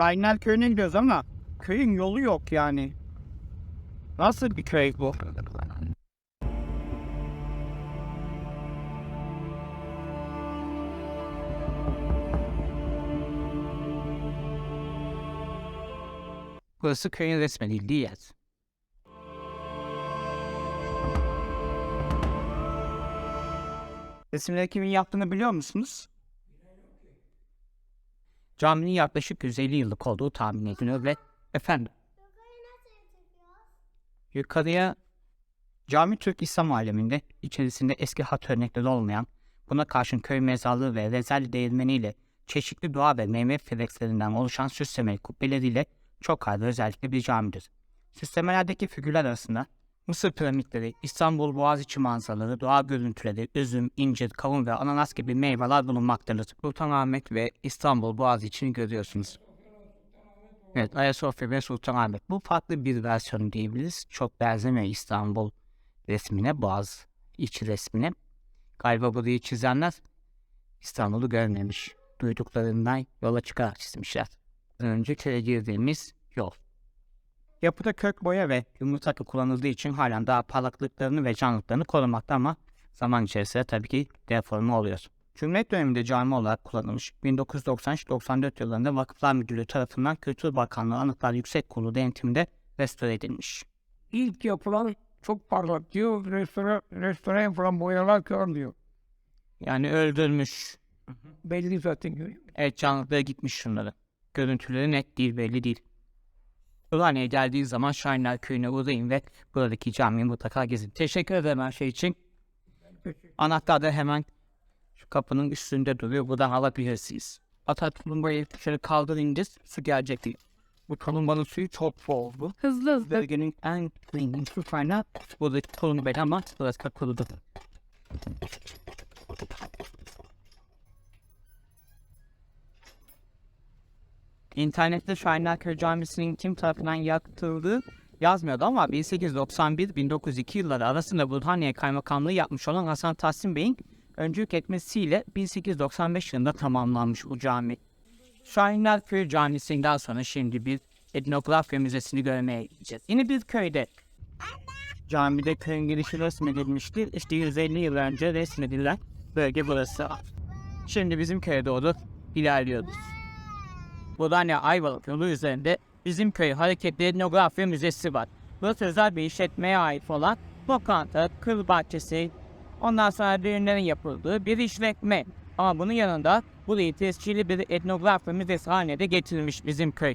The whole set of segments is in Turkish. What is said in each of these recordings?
Şahinler köyüne gidiyoruz ama köyün yolu yok yani. Nasıl bir köy bu? Burası köyün resmedildiği yer. Resimleri kimin yaptığını biliyor musunuz? Caminin yaklaşık 150 yıllık olduğu tahmin ediliyor ve efendim yukarıya cami Türk İslam aleminde içerisinde eski hat örnekleri olmayan buna karşın köy mezarlığı ve rezel değirmeniyle çeşitli dua ve meyve flekslerinden oluşan süslemeli kubbeleriyle çok ayrı özellikle bir camidir. Süslemelerdeki figürler arasında Mısır piramitleri, İstanbul Boğaziçi manzaraları, doğa görüntüleri, üzüm, incir, kavun ve ananas gibi meyveler bulunmaktadır. Sultanahmet ve İstanbul Boğaziçi'ni görüyorsunuz. Evet, Ayasofya ve Sultanahmet. Bu farklı bir versiyon diyebiliriz. Çok benzemiyor İstanbul resmine, Boğaz iç resmine. Galiba burayı çizenler İstanbul'u görmemiş. Duyduklarından yola çıkarak çizmişler. Önce köye girdiğimiz yol. Yapıda kök boya ve yumurta akı kullanıldığı için halen daha parlaklıklarını ve canlılıklarını korumakta ama zaman içerisinde tabii ki deforme oluyor. Cumhuriyet döneminde cami olarak kullanılmış 1993-94 yıllarında Vakıflar Müdürlüğü tarafından Kültür Bakanlığı Anıtlar Yüksek Kurulu denetiminde restore edilmiş. İlk yapılan çok parlak diyor. Restore, restore yapılan boyalar kör diyor. Yani öldürmüş. Belli zaten görüyor. Evet canlılıklara gitmiş şunları. Görüntüleri net değil belli değil. Ulane'ye geldiği zaman Şahinler Köyü'ne uğrayın ve buradaki camiyi mutlaka gezin. Teşekkür ederim her şey için. Anahtar da hemen şu kapının üstünde duruyor. Buradan alabilirsiniz. Ata tulumbayı şöyle kaldırınca su gelecek değil. Bu tulumbanın suyu çok bol. Hızlı hızlı. Bölgenin en zengin su kaynağı buradaki tulumba ama burası kurudu. İnternette Şahinler Köy Camisi'nin kim tarafından yaktırıldığı yazmıyordu ama 1891-1902 yılları arasında Burhaniye Kaymakamlığı yapmış olan Hasan Tahsin Bey'in öncülük etmesiyle 1895 yılında tamamlanmış bu cami. Şahinler Köy Camisi'nden sonra şimdi bir etnografya müzesini görmeye gideceğiz. Yine bir köyde. Camide köyün girişi resmedilmiştir. İşte 150 yıl önce resmedilen bölge burası. Şimdi bizim köye doğru ilerliyoruz. Burhaniye Ayvalık yolu üzerinde bizim köy hareketli etnografya müzesi var. Burası özel bir işletmeye ait olan lokanta, kır bahçesi, ondan sonra düğünlerin yapıldığı bir işletme. Ama bunun yanında burayı tescilli bir etnografya müzesi haline de getirilmiş bizim köy.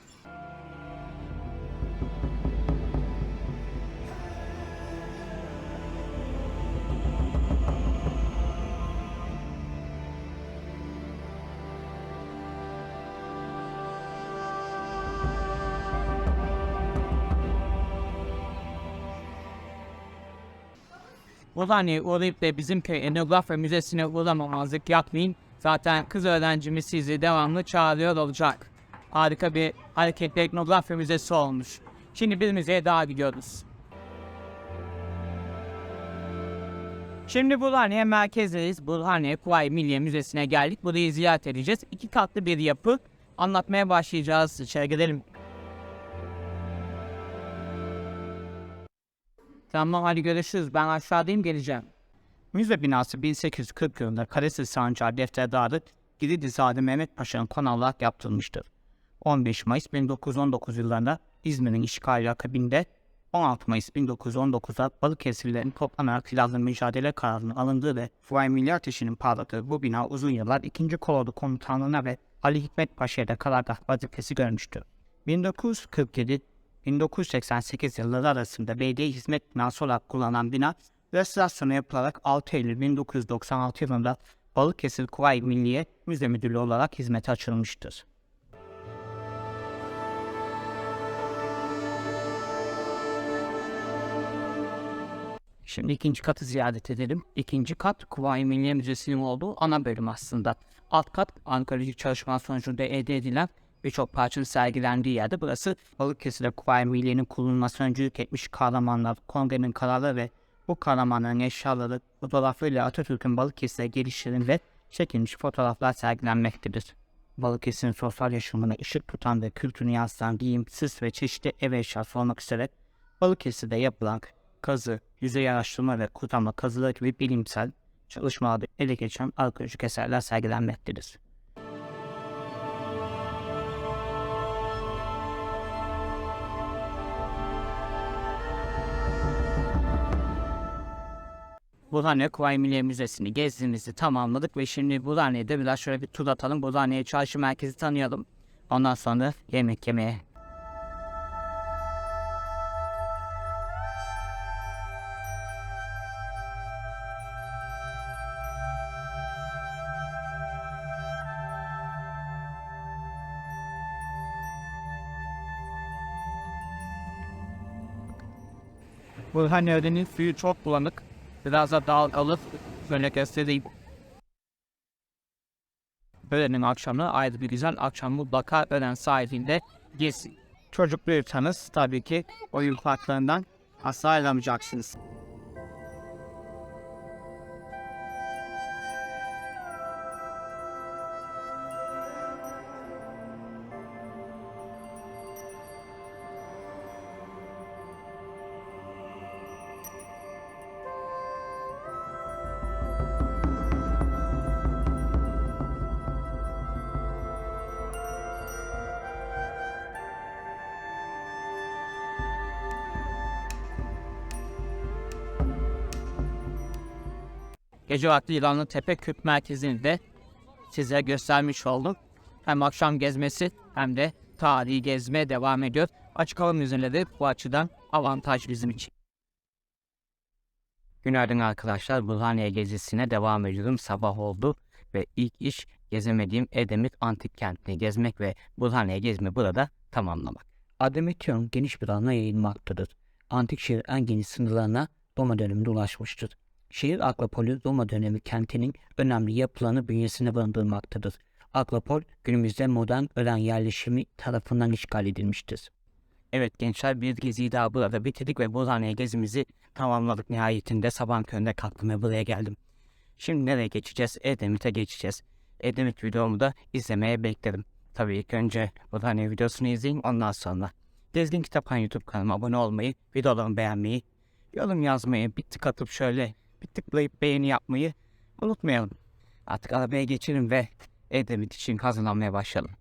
Burhaniye uğrayıp da bizim köy etnografya müzesine uğramamazlık yapmayın. Zaten kız öğrencimiz sizi devamlı çağırıyor olacak. Harika bir hareketli etnografya müzesi olmuş. Şimdi bir müzeye daha gidiyoruz. Şimdi Burhaniye merkezdeyiz. Burhaniye Kuvayi Milliye Müzesi'ne geldik. Burayı ziyaret edeceğiz. İki katlı bir yapı. Anlatmaya başlayacağız. İçeri gidelim. Tamam hadi görüşürüz. Ben aşağıdayım geleceğim. Müze binası 1840 yılında Karesi Sancar Defterdarı Giridizade Mehmet Paşa'nın konu olarak yaptırılmıştır. 15 Mayıs 1919 yıllarında İzmir'in işgali akabinde 16 Mayıs 1919'da Balıkesirlilerin toplanarak silahlı mücadele kararının alındığı ve Fuay Milli Ateşi'nin parladığı bu bina uzun yıllar 2. Kolordu Komutanlığı'na ve Ali Hikmet Paşa'ya da karargah vazifesi görmüştür. 1947 1988 yılları arasında belediye hizmet binası olarak kullanılan bina restorasyonu yapılarak 6 Eylül 1996 yılında Balıkesir Kuvayi Milliye Müze Müdürlüğü olarak hizmete açılmıştır. Şimdi ikinci katı ziyaret edelim. İkinci kat Kuvayi Milliye Müzesi'nin olduğu ana bölüm aslında. Alt kat arkeolojik çalışmalar sonucunda elde edilen birçok parçanın sergilendiği yerde. Burası Balıkesir'de Kuvayi Milliye'nin kurulmasına öncülük etmiş kahramanlar, kongrenin kararları ve bu kahramanların eşyaları, fotoğraflarıyla Atatürk'ün Balıkesir'e gelişlerinde çekilmiş fotoğraflar sergilenmektedir. Balıkesir'in sosyal yaşamına ışık tutan ve kültürünü yansıtan giyim, süs ve çeşitli ev eşyası olmak üzere Balıkesir'de yapılan kazı, yüzey araştırma ve kurtarma kazıları gibi bilimsel çalışmalarda ele geçen arkeolojik eserler sergilenmektedir. Burhaniye Kuvayi Milliye Müzesi'ni gezdiğimizi tamamladık ve şimdi Burhaniye'de biraz şöyle bir tur atalım. Burhaniye Çarşı Merkezi tanıyalım. Ondan sonra yemek yemeye Burhaniye'nin suyu çok bulanık. Biraz da dalgalı. Böyle göstereyim. Öğlenin akşamı ayrı bir güzel akşam mutlaka öğlen sahilinde gezin. Çocukluysanız tabii ki oyun parklarından asla ayrılamayacaksınız. Gece vakti İlanlı Tepe Küp Merkezi'ni de size göstermiş oldum. Hem akşam gezmesi hem de tarihi gezmeye devam ediyor. Açık hava müzeleri bu açıdan avantaj bizim için. Günaydın arkadaşlar. Burhaniye gezisine devam ediyorum. Sabah oldu ve ilk iş gezemediğim Edemit Antik Kenti'ni gezmek ve Burhaniye gezimi burada tamamlamak. Ademityon geniş bir alana yayılmaktadır. Antik şehir en geniş sınırlarına Roma döneminde ulaşmıştır. Şehir Akropolü Roma dönemi kentinin önemli yapılarını bünyesine barındırmaktadır. Akropol günümüzde modern ölen yerleşimi tarafından işgal edilmiştir. Evet gençler bir geziyi daha burada bitirdik ve Burhaniye gezimizi tamamladık nihayetinde sabah köründe kalktım ve buraya geldim. Şimdi nereye geçeceğiz? Edemit'e geçeceğiz. Edemit videomu da izlemeye beklerim. Tabii ilk önce Burhaniye videosunu izleyin ondan sonra. Gezgin Kitaphan YouTube kanalıma abone olmayı, videolarımı beğenmeyi, yorum yazmayı, bir tık atıp şöyle bir tıklayıp beğeni yapmayı unutmayalım. Artık arabaya geçelim ve Edemit için hazırlanmaya başlayalım.